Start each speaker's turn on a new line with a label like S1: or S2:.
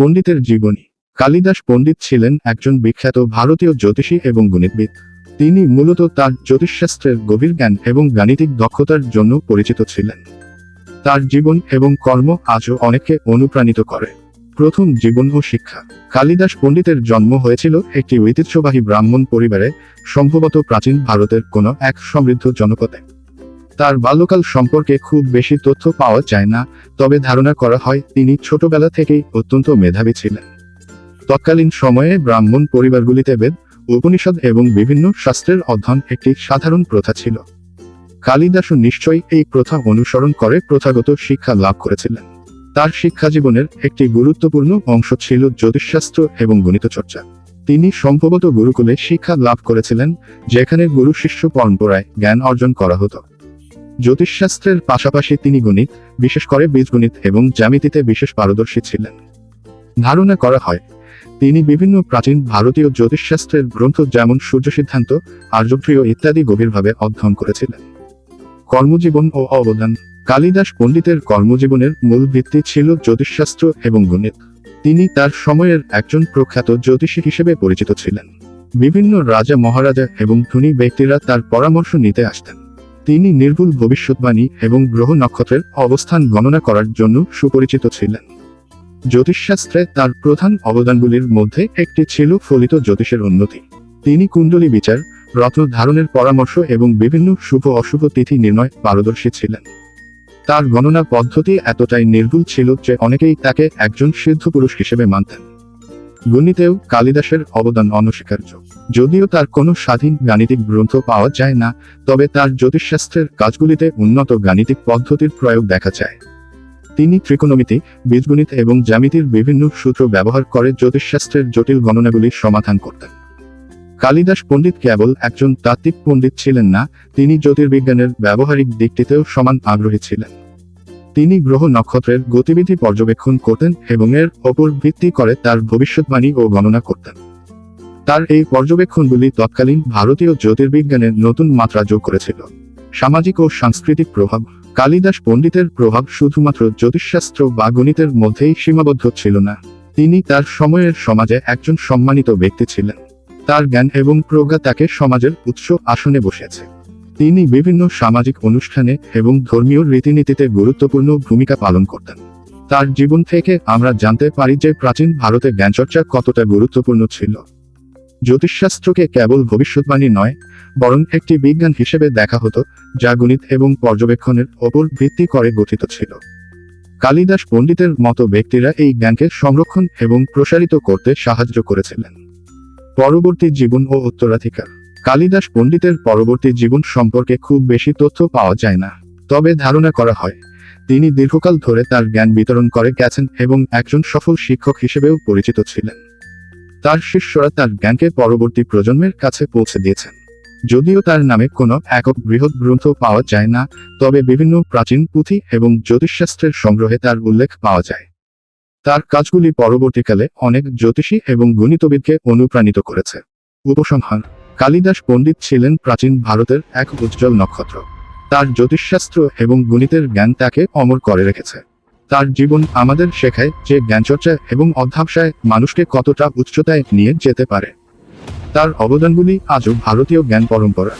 S1: পণ্ডিতের জীবনী। কালিদাস পণ্ডিত ছিলেন একজন বিখ্যাত ভারতীয় জ্যোতিষী এবং গণিতবিদ। তিনি মূলত তার জ্যোতিষশাস্ত্রের গভীর জ্ঞান এবং গাণিতিক দক্ষতার জন্য পরিচিত ছিলেন। তার জীবন এবং কর্ম আজও অনেককে অনুপ্রাণিত করে। প্রথম জীবন ও শিক্ষা। কালিদাস পণ্ডিতের জন্ম হয়েছিল একটি ঐতিহ্যবাহী ব্রাহ্মণ পরিবারে, সম্ভবত প্রাচীন ভারতের কোনো এক সমৃদ্ধ জনপদে। তার বাল্যকাল সম্পর্কে খুব বেশি তথ্য পাওয়া যায় না, তবে ধারণা করা হয় তিনি ছোটবেলা থেকেই অত্যন্ত মেধাবী ছিলেন। তৎকালীন সময়ে ব্রাহ্মণ পরিবারগুলিতে বেদ, উপনিষদ এবং বিভিন্ন শাস্ত্রের অধ্যয়ন একটি সাধারণ প্রথা ছিল। কালিদাসও নিশ্চয়ই এই প্রথা অনুসরণ করে প্রথাগত শিক্ষা লাভ করেছিলেন। তার শিক্ষা জীবনের একটি গুরুত্বপূর্ণ অংশ ছিল জ্যোতিষশাস্ত্র এবং গণিত চর্চা তিনি সম্ভবত গুরুকুলে শিক্ষা লাভ করেছিলেন, যেখানে গুরু শিষ্য পরম্পরায় জ্ঞান অর্জন করা হতো। জ্যোতিষশাস্ত্রের পাশাপাশি তিনি গণিত, বিশেষ করে বীজগণিত এবং জ্যামিতিতে বিশেষ পারদর্শী ছিলেন। ধারণা করা হয়, তিনি বিভিন্ন প্রাচীন ভারতীয় জ্যোতিষশাস্ত্রের গ্রন্থ যেমন সূর্য সিদ্ধান্ত আর্যপ্রিয় ইত্যাদি গভীরভাবে অধ্যয়ন করেছিলেন। কর্মজীবন ও অবদান, কালিদাস পণ্ডিতের কর্মজীবনের মূল ভিত্তি ছিল জ্যোতিষশাস্ত্র এবং গণিত। তিনি তার সময়ের একজন প্রখ্যাত জ্যোতিষী হিসেবে পরিচিত ছিলেন। বিভিন্ন রাজা, মহারাজা এবং ধনী ব্যক্তিরা তার পরামর্শ নিতে আসতেন। তিনি নির্ভুল ভবিষ্যৎবাণী এবং গ্রহ নক্ষত্রের অবস্থান গণনা করার জন্য সুপরিচিত ছিলেন। জ্যোতিষশাস্ত্রে তার প্রধান অবদানগুলির মধ্যে একটি ছিল ফলিত জ্যোতিষের উন্নতি। তিনি কুণ্ডলী বিচার, রত্ন ধারণের পরামর্শ এবং বিভিন্ন শুভ অশুভ তিথি নির্ণয় পারদর্শী ছিলেন। তার গণনা পদ্ধতি এতটাই নির্ভুল ছিল যে অনেকেই তাকে একজন সিদ্ধ পুরুষ হিসেবে মানতেন। গণিতেও কালিদাসের অবদান অনস্বীকার্য। যদিও তার কোনো স্বাধীন গাণিতিক গ্রন্থ পাওয়া যায় না, তবে তার জ্যোতিষশাস্ত্রের কাজগুলিতে উন্নত গাণিতিক পদ্ধতির প্রয়োগ দেখা যায়। তিনি ত্রিকোণমিতি, বীজগণিত এবং জ্যামিতির বিভিন্ন সূত্র ব্যবহার করে জ্যোতিষশাস্ত্রের জটিল গণনাগুলির সমাধান করতেন। কালিদাস পণ্ডিত কেবল একজন তাত্ত্বিক পণ্ডিত ছিলেন না, তিনি জ্যোতির্বিজ্ঞানের ব্যবহারিক দিকটিতেও সমান আগ্রহী ছিলেন। তিনি গ্রহ নক্ষত্রের গতিবিধি পর্যবেক্ষণ করতেন এবং এর ওপর ভিত্তি করে তার ভবিষ্যৎবাণী ও গণনা করতেন। তার এই পর্যবেক্ষণগুলি তৎকালীন ভারতীয় জ্যোতির্বিজ্ঞানের নতুন মাত্রা যোগ করেছিল। সামাজিক ও সাংস্কৃতিক প্রভাব, কালিদাস পণ্ডিতের প্রভাব শুধুমাত্র জ্যোতিষশাস্ত্র বা গণিতের মধ্যেই সীমাবদ্ধ ছিল না। তিনি তার সময়ের সমাজে একজন সম্মানিত ব্যক্তি ছিলেন। তার জ্ঞান এবং প্রজ্ঞা তাকে সমাজের উৎস আসনে বসেছে তিনি বিভিন্ন সামাজিক অনুষ্ঠানে এবং ধর্মীয় রীতিনীতিতে গুরুত্বপূর্ণ ভূমিকা পালন করতেন। তার জীবন থেকে আমরা জানতে পারি যে প্রাচীন ভারতে জ্ঞানচর্চা কতটা গুরুত্বপূর্ণ ছিল। জ্যোতিষশাস্ত্রকে কেবল ভবিষ্যৎবাণী নয়, বরং একটি বিজ্ঞান হিসেবে দেখা হতো, যা গণিত এবং পর্যবেক্ষণের ওপর ভিত্তি করে গঠিত ছিল। কালিদাস পণ্ডিতের মতো ব্যক্তিরা এই জ্ঞানকে সংরক্ষণ এবং প্রসারিত করতে সাহায্য করেছিলেন। পরবর্তী জীবন ও উত্তরাধিকার। কালিদাস পণ্ডিতের পরবর্তী জীবন সম্পর্কে খুব বেশি তথ্য পাওয়া যায় না। তবে ধারণা করা হয়, তিনি দীর্ঘকাল ধরে তার জ্ঞান বিতরণ করে গেছেন এবং একজন সফল শিক্ষক হিসেবেও পরিচিত ছিলেন। তার শিষ্যরা তার জ্ঞানকে পরবর্তী প্রজন্মের কাছে পৌঁছে দিয়েছেন। যদিও তার নামে কোনো একক বৃহৎ গ্রন্থ পাওয়া যায় না, তবে বিভিন্ন প্রাচীন পুঁথি এবং জ্যোতিষশাস্ত্রের সংগ্রহে তার উল্লেখ পাওয়া যায়। তার কাজগুলি পরবর্তীকালে অনেক জ্যোতিষী এবং গণিতবিদকে অনুপ্রাণিত করেছে। উপসংহার কালিদাস পণ্ডিত ছিলেন প্রাচীন ভারতের এক উজ্জ্বল নক্ষত্র। তার জ্যোতিষশাস্ত্র এবং গণিতের জ্ঞান তাকে অমর করে রেখেছে। তার জীবন আমাদের শেখায় যে জ্ঞানচর্চা এবং অধ্যাবসায় মানুষকে কতটা উচ্চতায় নিয়ে যেতে পারে। তার অবদানগুলি আজও ভারতীয় জ্ঞান পরম্পরা